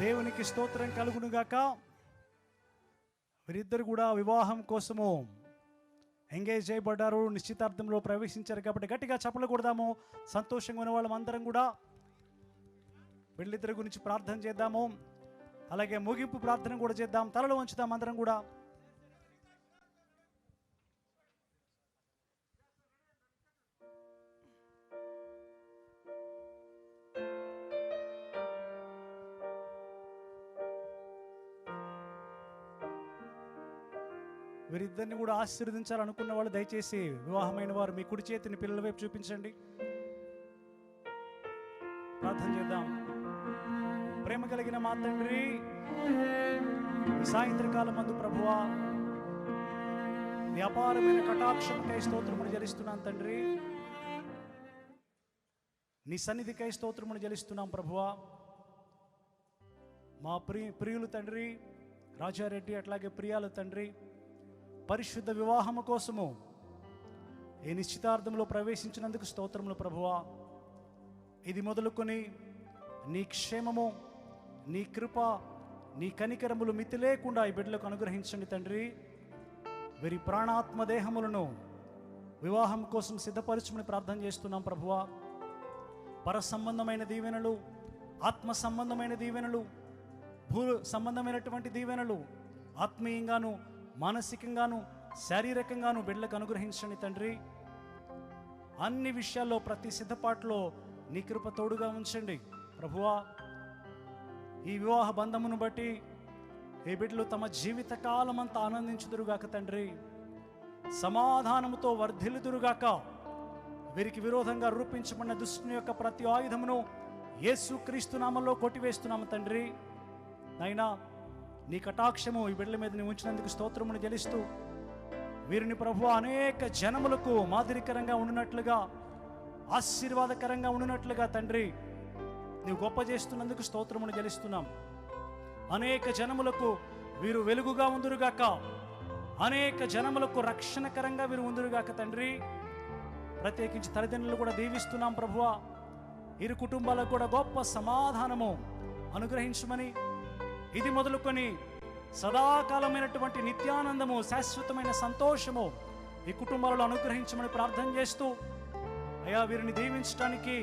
దేవునికి స్తోత్రం కలుగునుగాక. వీరిద్దరు కూడా వివాహం కోసము ఎంగేజ్ చేయబడ్డారు నిశ్చితార్థంలో ప్రవేశించారు కాబట్టి గట్టిగా చప్పలు కొడదాము. సంతోషంగా ఉన్న వాళ్ళమందరం కూడా వీళ్ళిద్దరి గురించి ప్రార్థన చేద్దాము. అలాగే ముగింపు ప్రార్థన కూడా చేద్దాం. తలలో ఉంచుదాం అందరం కూడా. వీరిద్దరిని కూడా ఆశీర్వదించాలనుకున్న వాళ్ళు దయచేసి వివాహమైన వారు మీ కుడి చేతిని పిల్లల వైపు చూపించండి. ప్రార్థన చేద్దాం. ప్రేమ కలిగిన మా తండ్రి సాయంత్రకాలం మందు ప్రభువా వ్యాపారమైన కటాక్షంకై కటాక్షముకై స్తోత్రమును జలిస్తున్నాను తండ్రి. నీ సన్నిధికై స్తోత్రమును జలిస్తున్నాం ప్రభువా. మా ప్రియ ప్రియులు తండ్రి రాజారెడ్డి అట్లాగే ప్రియాల తండ్రి పరిశుద్ధ వివాహము కోసము ఈ నిశ్చితార్థంలో ప్రవేశించినందుకు స్తోత్రములు ప్రభువా. ఇది మొదలుకొని నీ క్షేమము నీ కృప నీ కనికరములు మితి లేకుండా ఈ బిడ్డలకు అనుగ్రహించండి తండ్రి. వీరి ప్రాణాత్మ దేహములను వివాహం కోసం సిద్ధపరచమని ప్రార్థన చేస్తున్నాం ప్రభువా. పర సంబంధమైన దీవెనలు ఆత్మ సంబంధమైన దీవెనలు భూ సంబంధమైనటువంటి దీవెనలు ఆత్మీయంగాను మానసికంగాను శారీరకంగాను బిడ్డలకు అనుగ్రహించండి తండ్రి. అన్ని విషయాల్లో ప్రతి సిద్ధపాటులో నీ కృప తోడుగా ఉంచండి. ప్రభువా ఈ వివాహ బంధమును బట్టి ఈ బిడ్డలు తమ జీవితకాలమంతా ఆనందించుదురుగాక తండ్రి. సమాధానముతో వర్ధిల్లుదురుగాక వీరికి విరోధంగా రూపించబడిన దుష్టుని యొక్క ప్రతి ఆయుధమును యేసు క్రీస్తు నామంలో కొట్టివేస్తున్నాము తండ్రి. నైనా నీ కటాక్షము ఈ బిడ్డల మీద నీ ఉంచినందుకు స్తోత్రమును తెలుస్తూ వీరిని ప్రభు అనేక జనములకు మాదిరికరంగా ఉండినట్లుగా ఆశీర్వాదకరంగా ఉండినట్లుగా తండ్రి నీవు గొప్ప చేస్తున్నందుకు స్తోత్రమును గెలుస్తున్నాం అనేక జనములకు వీరు వెలుగుగా ఉందురుగాక అనేక జనములకు రక్షణకరంగా వీరు ఉందురుగాక తండ్రి. ప్రత్యేకించి తల్లిదండ్రులు కూడా దీవిస్తున్నాం ప్రభువా. ఇరు కుటుంబాలకు కూడా గొప్ప సమాధానము అనుగ్రహించమని ఇది మొదలుకొని సదాకాలమైనటువంటి నిత్యానందము శాశ్వతమైన సంతోషము ఈ కుటుంబాలలో అనుగ్రహించమని ప్రార్థన చేస్తూ అయా వీరిని దీవించడానికి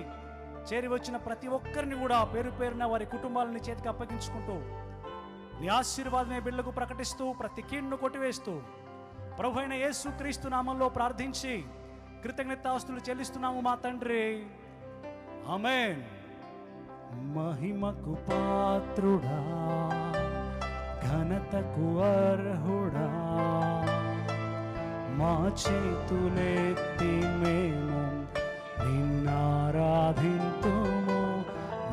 చేరి వచ్చిన ప్రతి ఒక్కరిని కూడా పేరు పేరున వారి కుటుంబాలని చేతికి అప్పగించుకుంటూ నీ ఆశీర్వాదమే బిళ్ళకు ప్రకటిస్తూ ప్రతి కీడును కొట్టివేస్తూ ప్రభు అయిన యేసు క్రీస్తు నామంలో ప్రార్థించి కృతజ్ఞతాస్తులు చెల్లిస్తున్నాము మా తండ్రి. ఆమెన్. మహిమకు పాత్రుడా ఘనతకు అర్హుడా. మా చేతులెత్తి మేము నిన్నారాధింతుము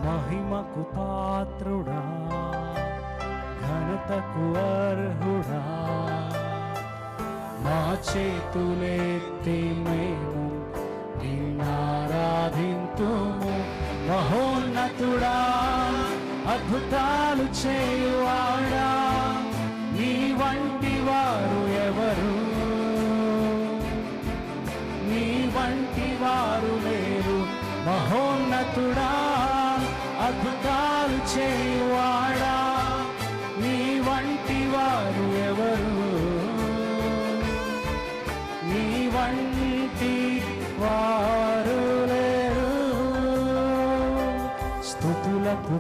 మహిమకు పాత్రుడా ఘనతకు అర్హుడా. మా చేతులెత్తి మేము నిన్నారాధింతుము. మహోన్నతుడా అద్భుతాలు చేయువాడా. నీ వంటి వారు ఎవరు? నీ వంటి వారు లేరు. మహోన్నతుడా అద్భుతాలు చేయువా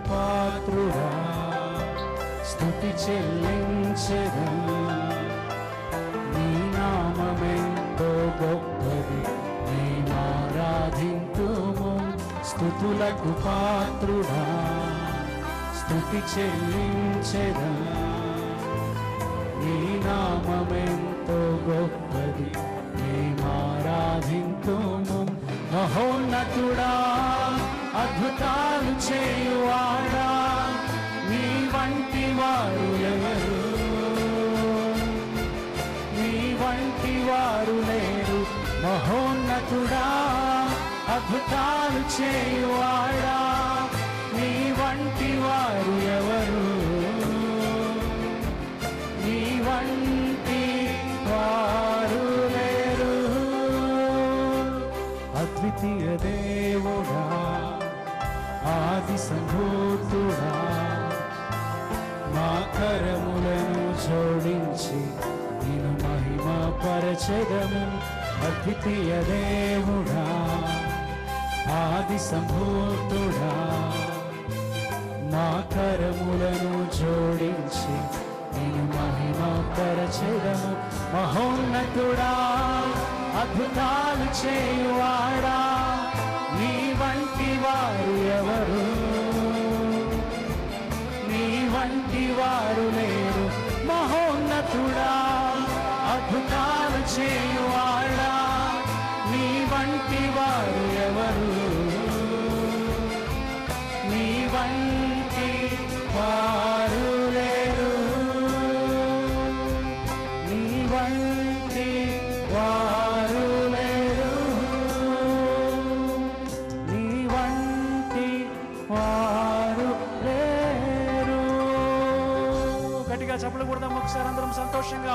పాత్రుడా స్థుతి చెల్లించడం నీ నామమెంతో గొప్పది మేమారాధింతుము స్థుతులకు పాత్రుడా స్థుతి చెల్లించదా నీ నామమెంతో గొప్పది మేమారాధింతుము మహోన్నతుడా అద్భుతాలు చేయ అద్భుతాలు చేయువాడా? నీ వంటి వారు ఎవరు? నీ వంటి వారు లేరు. అద్వితీయ దేవుడా ఆది సంభూతుడా జోడించి నేను మహిమ పరచదము అద్వితీయ దేవుడా. ఆది సంభూతుడా నా కరములను జోడించి నేను మహిమ పరచెదము. మహోన్నతుడా అద్భుతాలు చేయువాడా నీ వంటి వారు ఎవరు? నీ వంటి వారు లేరు గట్టిగా చప్పలు కొడదాం ఒకసారి అందరం సంతోషంగా